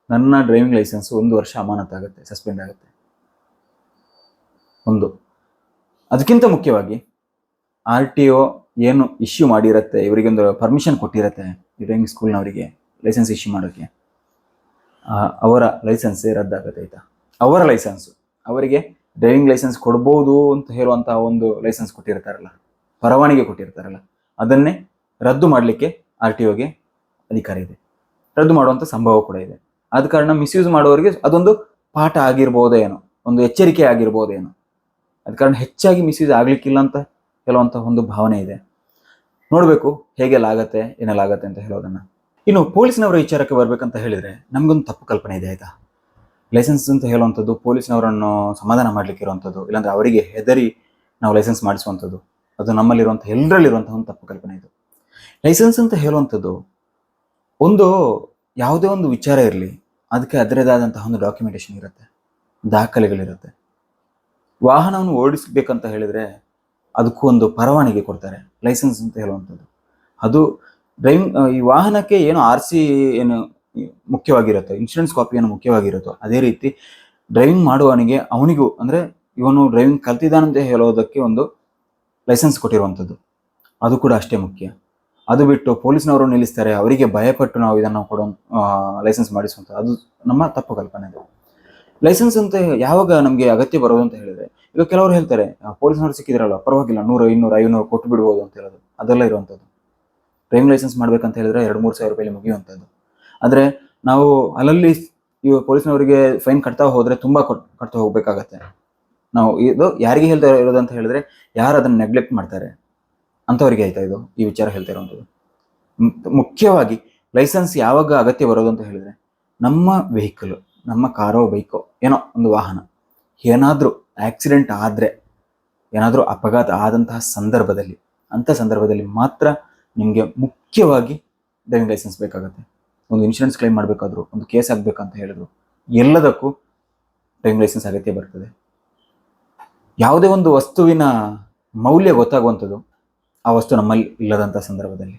ನನ್ನ ಡ್ರೈವಿಂಗ್ ಲೈಸೆನ್ಸ್ ಒಂದು ವರ್ಷ ಅಮಾನತಾಗುತ್ತೆ ಸಸ್ಪೆಂಡ್ ಆಗುತ್ತೆ. ಒಂದು. ಅದಕ್ಕಿಂತ ಮುಖ್ಯವಾಗಿ ಆರ್ ಟಿ ಒ ಏನು ಇಶ್ಯೂ ಮಾಡಿರುತ್ತೆ, ಇವರಿಗೊಂದು ಪರ್ಮಿಷನ್ ಕೊಟ್ಟಿರುತ್ತೆ ಡ್ರೈವಿಂಗ್ ಸ್ಕೂಲ್ನವರಿಗೆ ಲೈಸೆನ್ಸ್ ಇಶ್ಯೂ ಮಾಡೋಕ್ಕೆ ಅವರ ಲೈಸೆನ್ಸೇ ರದ್ದಾಗುತ್ತೆ ಆಯ್ತಾ? ಅವರ ಲೈಸೆನ್ಸು ಅವರಿಗೆ ಡ್ರೈವಿಂಗ್ ಲೈಸೆನ್ಸ್ ಕೊಡ್ಬೋದು ಅಂತ ಹೇಳುವಂತಹ ಒಂದು ಲೈಸೆನ್ಸ್ ಕೊಟ್ಟಿರ್ತಾರಲ್ಲ, ಪರವಾನಿಗೆ ಕೊಟ್ಟಿರ್ತಾರಲ್ಲ, ಅದನ್ನೇ ರದ್ದು ಮಾಡಲಿಕ್ಕೆ ಆರ್ ಟಿ ಒಗೆ ಅಧಿಕಾರ ಇದೆ. ರದ್ದು ಮಾಡುವಂಥ ಸಂಭವ ಕೂಡ ಇದೆ. ಆದ ಕಾರಣ ಮಿಸ್ಯೂಸ್ ಮಾಡೋರಿಗೆ ಅದೊಂದು ಪಾಠ ಆಗಿರ್ಬೋದೇನೋ ಒಂದು ಎಚ್ಚರಿಕೆ ಆಗಿರ್ಬೋದೇನೋ ಅದ ಕಾರಣ ಹೆಚ್ಚಾಗಿ ಮಿಸ್ಯೂಸ್ ಆಗಲಿಕ್ಕಿಲ್ಲ ಅಂತ ಹೇಳುವಂಥ ಒಂದು ಭಾವನೆ ಇದೆ. ನೋಡಬೇಕು ಹೇಗೆಲ್ಲ ಆಗತ್ತೆ ಏನೆಲ್ಲ ಆಗತ್ತೆ ಅಂತ ಹೇಳೋದನ್ನ. ಇನ್ನು ಪೊಲೀಸ್ನವರ ವಿಚಾರಕ್ಕೆ ಬರಬೇಕಂತ ಹೇಳಿದ್ರೆ ನಮ್ಗೊಂದು ತಪ್ಪು ಕಲ್ಪನೆ ಇದೆ, ಆಯ್ತಾ? ಲೈಸೆನ್ಸ್ ಅಂತ ಹೇಳುವಂಥದ್ದು ಪೊಲೀಸ್ನವರನ್ನು ಸಮಾಧಾನ ಮಾಡ್ಲಿಕ್ಕೆ ಇರುವಂಥದ್ದು, ಇಲ್ಲಾಂದ್ರೆ ಅವರಿಗೆ ಹೆದರಿ ನಾವು ಲೈಸೆನ್ಸ್ ಮಾಡಿಸುವಂಥದ್ದು. ಅದು ನಮ್ಮಲ್ಲಿರುವಂಥ ಎಲ್ಲರಲ್ಲಿರುವಂಥ ಒಂದು ತಪ್ಪು ಕಲ್ಪನೆ ಇದು. ಲೈಸೆನ್ಸ್ ಅಂತ ಹೇಳುವಂಥದ್ದು ಒಂದು ಯಾವುದೇ ಒಂದು ವಿಚಾರ ಇರಲಿ, ಅದಕ್ಕೆ ಅದರದೇ ಆದಂತಹ ಒಂದು ಡಾಕ್ಯುಮೆಂಟೇಶನ್ ಇರುತ್ತೆ, ದಾಖಲೆಗಳಿರುತ್ತೆ. ವಾಹನವನ್ನು ಓಡಿಸ್ಬೇಕಂತ ಹೇಳಿದರೆ ಅದಕ್ಕೂ ಒಂದು ಪರವಾನಗಿ ಕೊಡ್ತಾರೆ ಲೈಸೆನ್ಸ್ ಅಂತ ಹೇಳುವಂಥದ್ದು. ಅದು ಡ್ರೈವಿಂಗ್ ಈ ವಾಹನಕ್ಕೆ ಏನು ಆರ್ ಸಿ ಏನು ಮುಖ್ಯವಾಗಿರುತ್ತೋ. ಇನ್ಶೂರೆನ್ಸ್ ಕಾಪಿಯನ್ನು ಮುಖ್ಯವಾಗಿರುತ್ತೋ. ಅದೇ ರೀತಿ ಡ್ರೈವಿಂಗ್ ಮಾಡುವವನಿಗೆ ಅವನಿಗೂ, ಅಂದರೆ ಇವನು ಡ್ರೈವಿಂಗ್ ಕಲ್ತಿದ್ದಾನಂತ ಹೇಳೋದಕ್ಕೆ ಒಂದು ಲೈಸೆನ್ಸ್ ಕೊಟ್ಟಿರುವಂಥದ್ದು. ಅದು ಕೂಡ ಅಷ್ಟೇ ಮುಖ್ಯ. ಅದು ಬಿಟ್ಟು ಪೊಲೀಸ್ನವರು ನಿಲ್ಲಿಸ್ತಾರೆ, ಅವರಿಗೆ ಭಯಪಟ್ಟು ನಾವು ಇದನ್ನು ಕೊಡೋ ಲೈಸೆನ್ಸ್ ಮಾಡಿಸುವಂಥ, ಅದು ನಮ್ಮ ತಪ್ಪು ಕಲ್ಪನೆ ಅದು. ಲೈಸೆನ್ಸ್ ಅಂತ ಯಾವಾಗ ನಮಗೆ ಅಗತ್ಯ ಬರೋದು ಅಂತ ಹೇಳಿದ್ರೆ, ಈಗ ಕೆಲವರು ಹೇಳ್ತಾರೆ ಪೊಲೀಸ್ನವರು ಸಿಕ್ಕಿದ್ರಲ್ಲ, ಪರವಾಗಿಲ್ಲ, ನೂರು ಇನ್ನೂರು ಐನೂರು ಕೊಟ್ಟು ಬಿಡ್ಬೋದು ಅಂತ ಹೇಳೋದು. ಅದೆಲ್ಲ ಇರುವಂಥದ್ದು. ಡ್ರೈವಿಂಗ್ ಲೈಸೆನ್ಸ್ ಮಾಡ್ಬೇಕಂತ ಹೇಳಿದ್ರೆ ಎರಡು, ಮೂರು ಸಾವಿರ ರೂಪಾಯಿ ಮುಗಿಯುವಂಥದ್ದು. ಆದರೆ ನಾವು ಅಲ್ಲಲ್ಲಿ ಇವ ಪೊಲೀಸ್ನವರಿಗೆ ಫೈನ್ ಕಟ್ತಾ ಹೋದ್ರೆ ತುಂಬಾ ಕೊಟ್- ಕಟ್ತಾ ಹೋಗ್ಬೇಕಾಗತ್ತೆ. ನಾವು ಇದು ಯಾರಿಗೆ ಹೇಳ್ತಾ ಇರೋದು ಅಂತ ಹೇಳಿದ್ರೆ ಯಾರು ಅದನ್ನ ನೆಗ್ಲೆಕ್ಟ್ ಮಾಡ್ತಾರೆ? ಅಂಥವ್ರಿಗೆ ಆಯ್ತಾ ಇದು, ಈ ವಿಚಾರ ಹೇಳ್ತಾ ಇರುವಂಥದ್ದು ಮುಖ್ಯವಾಗಿ ಲೈಸೆನ್ಸ್ ಯಾವಾಗ ಅಗತ್ಯ ಬರೋದು ಅಂತ ಹೇಳಿದ್ರೆ ನಮ್ಮ ವೆಹಿಕಲ್ ನಮ್ಮ ಕಾರೋ ಬೈಕೋ ಏನೋ ಒಂದು ವಾಹನ. ಏನಾದರೂ ಆಕ್ಸಿಡೆಂಟ್ ಆದರೆ, ಏನಾದರೂ ಅಪಘಾತ ಆದಂತಹ ಸಂದರ್ಭದಲ್ಲಿ, ಅಂಥ ಸಂದರ್ಭದಲ್ಲಿ ಮಾತ್ರ ನಿಮಗೆ ಮುಖ್ಯವಾಗಿ ಡ್ರೈವಿಂಗ್ ಲೈಸೆನ್ಸ್ ಬೇಕಾಗುತ್ತೆ. ಒಂದು ಇನ್ಶೂರೆನ್ಸ್ ಕ್ಲೈಮ್ ಮಾಡಬೇಕಾದ್ರು, ಒಂದು ಕೇಸ್ ಆಗಬೇಕಂತ ಹೇಳಿದ್ರು, ಎಲ್ಲದಕ್ಕೂ ಡ್ರೈವಿಂಗ್ ಲೈಸೆನ್ಸ್ ಅಗತ್ಯ ಬರ್ತದೆ. ಯಾವುದೇ ಒಂದು ವಸ್ತುವಿನ ಮೌಲ್ಯ ಗೊತ್ತಾಗುವಂಥದ್ದು ಆ ವಸ್ತು ನಮ್ಮಲ್ಲಿ ಇಲ್ಲದಂಥ ಸಂದರ್ಭದಲ್ಲಿ.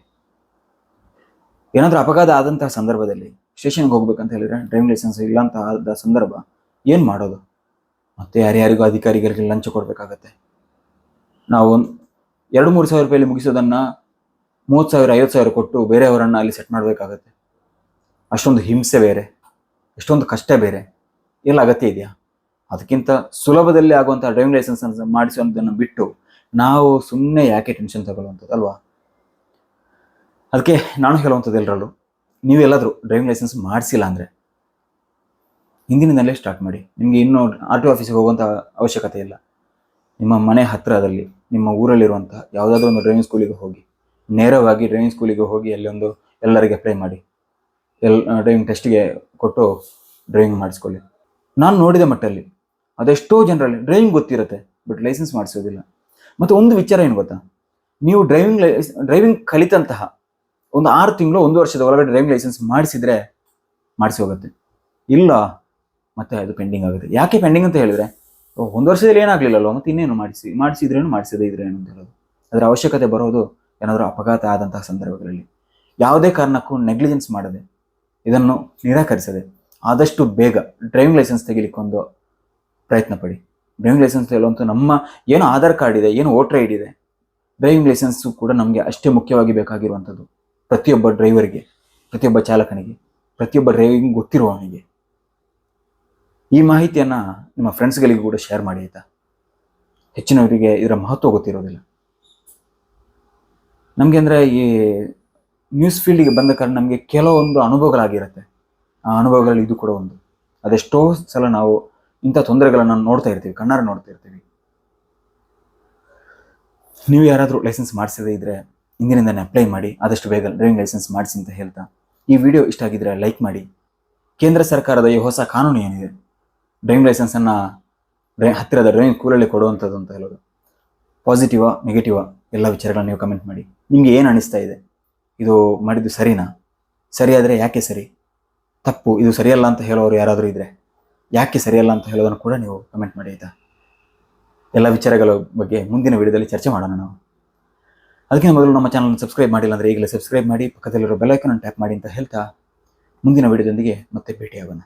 ಏನಾದರೂ ಅಪಘಾತ ಆದಂತಹ ಸಂದರ್ಭದಲ್ಲಿ ಸ್ಟೇಷನ್ಗೆ ಹೋಗ್ಬೇಕಂತ ಹೇಳಿದ್ರೆ ಡ್ರೈವಿಂಗ್ ಲೈಸೆನ್ಸ್ ಇಲ್ಲ ಆದ ಸಂದರ್ಭ ಏನು ಮಾಡೋದು? ಮತ್ತೆ ಯಾರ್ಯಾರಿಗೂ ಅಧಿಕಾರಿಗಳಿಗೆ ಲಂಚ ಕೊಡಬೇಕಾಗತ್ತೆ. ನಾವು ಎರಡು ಮೂರು ಸಾವಿರ ರೂಪಾಯಲ್ಲಿ ಮುಗಿಸೋದನ್ನು ಮೂವತ್ತು ಸಾವಿರ, ಐವತ್ತು ಸಾವಿರ ಕೊಟ್ಟು ಬೇರೆಯವರನ್ನು ಅಲ್ಲಿ ಸೆಟ್ ಮಾಡಬೇಕಾಗತ್ತೆ. ಅಷ್ಟೊಂದು ಹಿಂಸೆ ಬೇರೆ, ಎಷ್ಟೊಂದು ಕಷ್ಟ ಬೇರೆ, ಎಲ್ಲ ಅಗತ್ಯ ಇದೆಯಾ? ಅದಕ್ಕಿಂತ ಸುಲಭದಲ್ಲಿ ಆಗುವಂಥ ಡ್ರೈವಿಂಗ್ ಲೈಸೆನ್ಸ್ ಮಾಡಿಸುವಂಥದ್ದನ್ನು ಬಿಟ್ಟು ನಾವು ಸುಮ್ಮನೆ ಯಾಕೆ ಟೆನ್ಷನ್ ತಗೊಳ್ಳುವಂಥದ್ದು ಅಲ್ವಾ? ಅದಕ್ಕೆ ನಾನು ಹೇಳುವಂಥದ್ದು ಎಲ್ಲರಲ್ಲೂ ನೀವೆಲ್ಲಾದರೂ ಡ್ರೈವಿಂಗ್ ಲೈಸೆನ್ಸ್ ಮಾಡಿಸಿಲ್ಲ ಅಂದರೆ ಹಿಂದಿನಿಂದಲೇ ಸ್ಟಾರ್ಟ್ ಮಾಡಿ. ನಿಮಗೆ ಇನ್ನೂ ಆರ್ ಟಿ ಆಫೀಸಿಗೆ ಹೋಗುವಂಥ ಅವಶ್ಯಕತೆ ಇಲ್ಲ. ನಿಮ್ಮ ಮನೆ ಹತ್ತಿರದಲ್ಲಿ ನಿಮ್ಮ ಊರಲ್ಲಿರುವಂಥ ಯಾವುದಾದ್ರೂ ಒಂದು ಡ್ರೈವಿಂಗ್ ಸ್ಕೂಲಿಗೆ ಹೋಗಿ, ನೇರವಾಗಿ ಡ್ರೈವಿಂಗ್ ಸ್ಕೂಲಿಗೆ ಹೋಗಿ ಅಲ್ಲಿ ಒಂದು ಎಲ್ಲರಿಗೆ ಅಪ್ಲೈ ಮಾಡಿ. ಎಲ್ ಡ್ರೈವಿಂಗ್ ಟೆಸ್ಟ್ಗೆ ಕೊಟ್ಟು ಡ್ರೈವಿಂಗ್ ಮಾಡಿಸ್ಕೊಳ್ಳಿ. ನಾನು ನೋಡಿದ ಮಟ್ಟಲ್ಲಿ ಅದೆಷ್ಟೋ ಜನರಲ್ಲಿ ಡ್ರೈವಿಂಗ್ ಗೊತ್ತಿರುತ್ತೆ ಬಟ್ ಲೈಸೆನ್ಸ್ ಮಾಡಿಸೋದಿಲ್ಲ. ಮತ್ತು ಒಂದು ವಿಚಾರ ಏನು ಗೊತ್ತಾ? ನೀವು ಡ್ರೈವಿಂಗ್ ಲೈಸ್ ಡ್ರೈವಿಂಗ್ ಕಲಿತಂತಹ ಒಂದು ಆರು ತಿಂಗಳು, ಒಂದು ವರ್ಷದ ಒಳಗಡೆ ಡ್ರೈವಿಂಗ್ ಲೈಸೆನ್ಸ್ ಮಾಡಿಸಿದ್ರೆ ಮಾಡಿಸಿ ಹೋಗುತ್ತೆ. ಇಲ್ಲ, ಮತ್ತೆ ಅದು ಪೆಂಡಿಂಗ್ ಆಗುತ್ತೆ. ಯಾಕೆ ಪೆಂಡಿಂಗ್ ಅಂತ ಹೇಳಿದ್ರೆ ಒಂದು ವರ್ಷದಲ್ಲಿ ಏನಾಗಲಿಲ್ಲಲ್ವ? ಮತ್ತೆ ಇನ್ನೇನು ಮಾಡಿಸಿ, ಮಾಡಿಸಿದ್ರೇನು ಮಾಡಿಸದೇ ಇದ್ರೇನು ಅಂತ ಹೇಳೋದು. ಅದರ ಅವಶ್ಯಕತೆ ಬರೋದು ಏನಾದರೂ ಅಪಘಾತ ಆದಂತಹ ಸಂದರ್ಭಗಳಲ್ಲಿ. ಯಾವುದೇ ಕಾರಣಕ್ಕೂ ನೆಗ್ಲಿಜೆನ್ಸ್ ಮಾಡದೆ. ಇದನ್ನು ನಿರಾಕರಿಸದೆ ಆದಷ್ಟು ಬೇಗ ಡ್ರೈವಿಂಗ್ ಲೈಸೆನ್ಸ್ ತೆಗಿಲಿಕ್ಕೆ ಒಂದು ಪ್ರಯತ್ನ ಪಡಿ. ಡ್ರೈವಿಂಗ್ ಲೈಸೆನ್ಸ್ ಹೇಳುವಂಥ ನಮ್ಮ ಏನು ಆಧಾರ್ ಕಾರ್ಡ್ ಇದೆ, ಏನು ವೋಟರ್ ಐಡಿ ಇದೆ ಡ್ರೈವಿಂಗ್ ಲೈಸೆನ್ಸು ಕೂಡ ನಮಗೆ ಅಷ್ಟೇ ಮುಖ್ಯವಾಗಿ ಬೇಕಾಗಿರುವಂಥದ್ದು ಪ್ರತಿಯೊಬ್ಬ ಡ್ರೈವರ್ಗೆ ಪ್ರತಿಯೊಬ್ಬ ಚಾಲಕನಿಗೆ, ಪ್ರತಿಯೊಬ್ಬ ಡ್ರೈವಿಂಗ್ ಗೊತ್ತಿರುವವನಿಗೆ. ಈ ಮಾಹಿತಿಯನ್ನು ನಿಮ್ಮ ಫ್ರೆಂಡ್ಸ್ಗಳಿಗೂ ಕೂಡ ಶೇರ್ ಮಾಡಿ ಆಯಿತಾ? ಹೆಚ್ಚಿನವರಿಗೆ ಇದರ ಮಹತ್ವ ಗೊತ್ತಿರೋದಿಲ್ಲ. ನಮಗೆ ಅಂದರೆ ಈ ನ್ಯೂಸ್ ಫೀಲ್ಡಿಗೆ ಬಂದ ಕಾರಣ ನಮಗೆ ಕೆಲವೊಂದು ಅನುಭವಗಳಾಗಿರುತ್ತೆ. ಆ ಅನುಭವಗಳಲ್ಲಿ ಇದು ಕೂಡ ಒಂದು. ಅದೆಷ್ಟೋ ಸಲ ನಾವು ಇಂಥ ತೊಂದರೆಗಳನ್ನು ನೋಡ್ತಾ ಇರ್ತೀವಿ, ಕಣ್ಣಾರ ನೋಡ್ತಾ ಇರ್ತೀವಿ. ನೀವು ಯಾರಾದರೂ ಲೈಸೆನ್ಸ್ ಮಾಡಿಸದೇ ಇದ್ದರೆ ಇಂದಿನಿಂದನೇ ಅಪ್ಲೈ ಮಾಡಿ, ಆದಷ್ಟು ಬೇಗ ಡ್ರೈವಿಂಗ್ ಲೈಸೆನ್ಸ್ ಮಾಡಿಸಿ ಅಂತ ಹೇಳ್ತಾ. ಈ ವಿಡಿಯೋ ಇಷ್ಟ ಆಗಿದ್ರೆ ಲೈಕ್ ಮಾಡಿ. ಕೇಂದ್ರ ಸರ್ಕಾರದ ಈ ಹೊಸ ಕಾನೂನು ಏನಿದೆ? ಡ್ರೈವಿಂಗ್ ಲೈಸೆನ್ಸನ್ನು ಹತ್ತಿರದ ಡ್ರೈವಿಂಗ್ ಸ್ಕೂಲಲ್ಲಿ ಕೊಡುವಂಥದ್ದು ಅಂತ ಹೇಳೋದು. ಪಾಸಿಟಿವಾ ನೆಗೆಟಿವಾ ಎಲ್ಲ ವಿಚಾರಗಳನ್ನ ನೀವು ಕಮೆಂಟ್ ಮಾಡಿ. ನಿಮಗೆ ಏನು ಅನಿಸ್ತಾ ಇದೆ? ಇದು ಮಾಡಿದ್ದು ಸರಿನಾ? ಸರಿಯಾದರೆ ಯಾಕೆ ಸರಿ? ತಪ್ಪು, ಇದು ಸರಿಯಲ್ಲ ಅಂತ ಹೇಳೋರು ಯಾರಾದರೂ ಇದ್ದರೆ ಯಾಕೆ ಸರಿಯಲ್ಲ ಅಂತ ಹೇಳೋದನ್ನು ಕೂಡ ನೀವು ಕಮೆಂಟ್ ಮಾಡಿ, ಆಯಿತಾ? ಎಲ್ಲ ವಿಚಾರಗಳ ಬಗ್ಗೆ ಮುಂದಿನ ವಿಡಿಯೋದಲ್ಲಿ ಚರ್ಚೆ ಮಾಡೋಣ ನಾವು. ಅದಕ್ಕಿಂತ ಮೊದಲು ನಮ್ಮ ಚಾನಲ್ನ ಸಬ್ಸ್ಕ್ರೈಬ್ ಮಾಡಿಲ್ಲ ಅಂದರೆ ಈಗಲೇ ಸಬ್ಸ್ಕ್ರೈಬ್ ಮಾಡಿ, ಪಕ್ಕದಲ್ಲಿರೋ ಬೆಲ್ಲೈಕನ್ ಟ್ಯಾಪ್ ಮಾಡಿ ಅಂತ ಹೇಳ್ತಾ ಮುಂದಿನ ವಿಡಿಯೋದೊಂದಿಗೆ ಮತ್ತೆ ಭೇಟಿಯಾಗೋಣ.